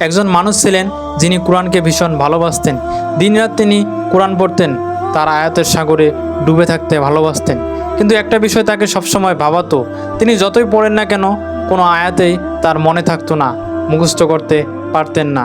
একজন মানুষ ছিলেন যিনি কোরআনকে ভীষণ ভালোবাসতেন। দিনরাত তিনি কোরআন পড়তেন, তার আয়াতের সাগরে ডুবে থাকতে ভালোবাসতেন। কিন্তু একটা বিষয় তাকে সবসময় ভাবাতো, তিনি যতই পড়েন না কেন, কোনো আয়াতেই তার মনে থাকতো না, মুখস্থ করতে পারতেন না।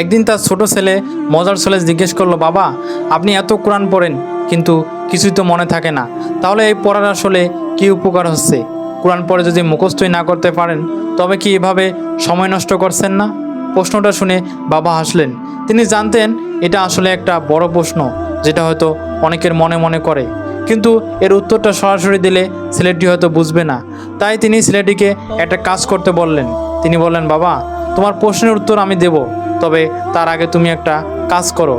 একদিন তার ছোট ছেলে মজার ছেলে জিজ্ঞেস করল, বাবা, আপনি এত কোরআন পড়েন, কিন্তু কিছুই তো মনে থাকে না। তাহলে এই পড়ার আসলে কী উপকার হচ্ছে? কোরআন পড়ে যদি মুখস্থই না করতে পারেন, তবে কি এভাবে সময় নষ্ট করছেন না? প্রশ্নটা শুনে বাবা হাসলেন। তিনি জানতেন এটা আসলে একটা বড় প্রশ্ন, যেটা হয়তো অনেকের মনে মনে করে। কিন্তু এর উত্তরটা সরাসরি দিলে ছেলেটি হয়তো বুঝবে না। তাই তিনি ছেলেটিকে একটা কাজ করতে বললেন। তিনি বললেন, বাবা, তোমার প্রশ্নের উত্তর আমি দেব, তবে তার আগে তুমি একটা কাজ করো।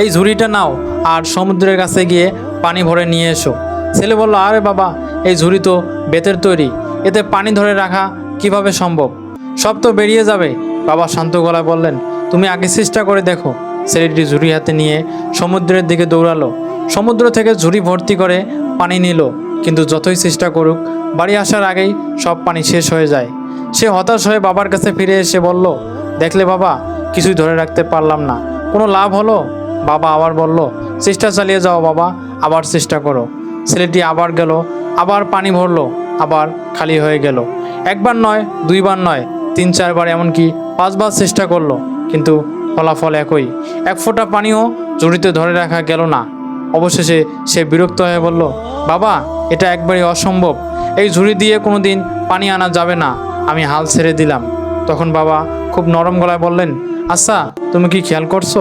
এই ঝুড়িটা নাও আর সমুদ্রের কাছে গিয়ে পানি ভরে নিয়ে এসো। ছেলে বলল, আরে বাবা, এই ঝুড়ি তো বেতের তৈরি। এতে পানি ধরে রাখা কীভাবে সম্ভব? সব তো বেরিয়ে যাবে। বাবা শান্ত গলায় বললেন, তুমি আগে চেষ্টা করে দেখো। ছেলেটি ঝুড়ি হাতে নিয়ে সমুদ্রের দিকে দৌড়ালো। সমুদ্র থেকে ঝুড়ি ভর্তি করে পানি নিল, কিন্তু যতই চেষ্টা করুক, বাড়ি আসার আগেই সব পানি শেষ হয়ে যায়। সে হতাশ হয়ে বাবার কাছে ফিরে এসে বলল, দেখলে বাবা, কিছুই ধরে রাখতে পারলাম না। কোনো লাভ হলো? বাবা আবার বলল, চেষ্টা চালিয়ে যাও বাবা, আবার চেষ্টা করো। ছেলেটি আবার গেল, আবার পানি ভরলো, আবার খালি হয়ে গেল। একবার নয়, দুইবার নয়, তিন, চারবার এমনকি পাঁচবার চেষ্টা করল, কিন্তু ফলাফল একই। এক ফোঁটা পানিও জড়িতে ধরে রাখা গেল না। অবশেষে সে বিরক্ত হয়ে বলল, বাবা, এটা একবারই অসম্ভব। এই ঝুড়ি দিয়ে কোনো দিন পানি আনা যাবে না। আমি হাল ছেড়ে দিলাম। তখন বাবা খুব নরম গলায় বললেন আচ্ছা তুমি কি খেয়াল করছ?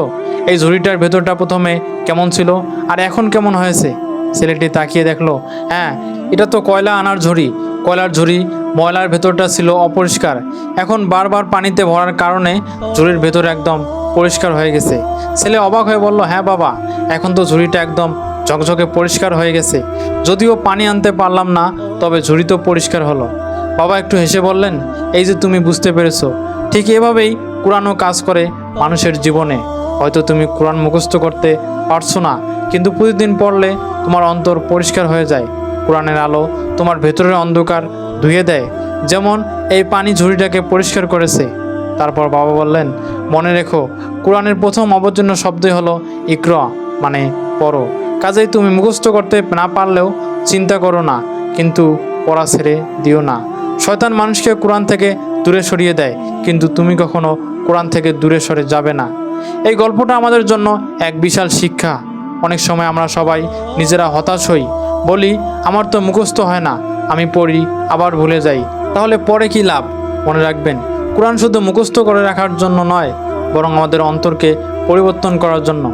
এই ঝুড়িটার ভেতরটা প্রথমে কেমন ছিল? আর এখন কেমন হয়েছে? ছেলেটি তাকিয়ে দেখল হ্যাঁ এটা তো কয়লা আনার ঝুড়ি। কয়লার ঝুড়ি ময়লার ভেতরটা ছিল অপরিষ্কার। এখন বারবার পানিতে ভরার কারণে ঝুড়ির ভেতর একদম পরিষ্কার হয়ে গেছে। ছেলে অবাক হয়ে বলল হ্যাঁ বাবা, এখন তো ঝুড়িটা একদম ঝকঝকে পরিষ্কার হয়ে গেছে। যদিও পানি আনতে পারলাম না, তবে ঝুড়ি তো পরিষ্কার হলো। বাবা একটু হেসে বললেন, এই যে তুমি বুঝতে পেরেছ, ঠিক এভাবেই কোরআনও কাজ করে মানুষের জীবনে। হয়তো তুমি কোরআন মুখস্থ করতে পারছ না, কিন্তু প্রতিদিন পড়লে তোমার অন্তর পরিষ্কার হয়ে যায়। কোরআনের আলো তোমার ভেতরের অন্ধকার ধুয়ে দেয়। যেমন এই পানি ঝুড়িটাকে পরিষ্কার করেছে। তারপর বাবা বললেন, মনে রেখো, কোরআনের প্রথম অবতীর্ণ শব্দই হলো ইকরা মানে পড়ো। কাজেই তুমি মুখস্থ করতে না পারলেও চিন্তা করো না, কিন্তু পড়া ছেড়ে দিও না। শয়তান মানুষকে কোরআন থেকে দূরে সরিয়ে দেয়, কিন্তু তুমি কখনো কোরআন থেকে দূরে সরে যাবে না। এই গল্পটা আমাদের জন্য এক বিশাল শিক্ষা। অনেক সময় আমরা সবাই নিজেরা হতাশ হই বলি, আমার তো মুখস্থ হয় না, আমি পড়ি, আবার ভুলে যাই। তাহলে পরে কি লাভ? মনে রাখবেন, কোরআন শুধু মুখস্থ করে রাখার জন্য নয়, বরং আমাদের অন্তরকে পরিবর্তন করার জন্য।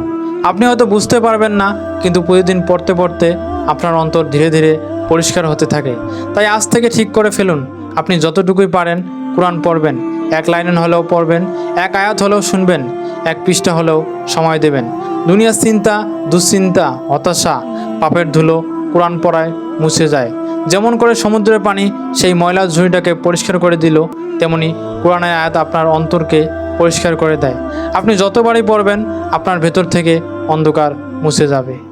আপনি হয়তো বুঝতে পারবেন না, কিন্তু প্রতিদিন পড়তে পড়তে আপনার অন্তর ধীরে ধীরে পরিষ্কার হতে থাকে। তাই আজ থেকে ঠিক করে ফেলুন, আপনি যতটুকুই পারেন কোরআন পড়বেন। এক লাইন হলেও পড়বেন, এক আয়াত হলেও শুনবেন, এক পৃষ্ঠা হলেও সময় দেবেন। দুনিয়ার চিন্তা, দুশ্চিন্তা, হতাশা, পাপের ধুলো কোরআন পড়ায় মুছে যায়। যেমন করে সমুদ্রের পানি সেই ময়লা ঝুঁড়িটাকে পরিষ্কার করে দিল, তেমনি কোরআনের আয়াত আপনার অন্তরকে পরিষ্কার করে দেয়। আপনি যতবারই পড়বেন, আপনার ভেতর থেকে অন্ধকার মুছে যাবে।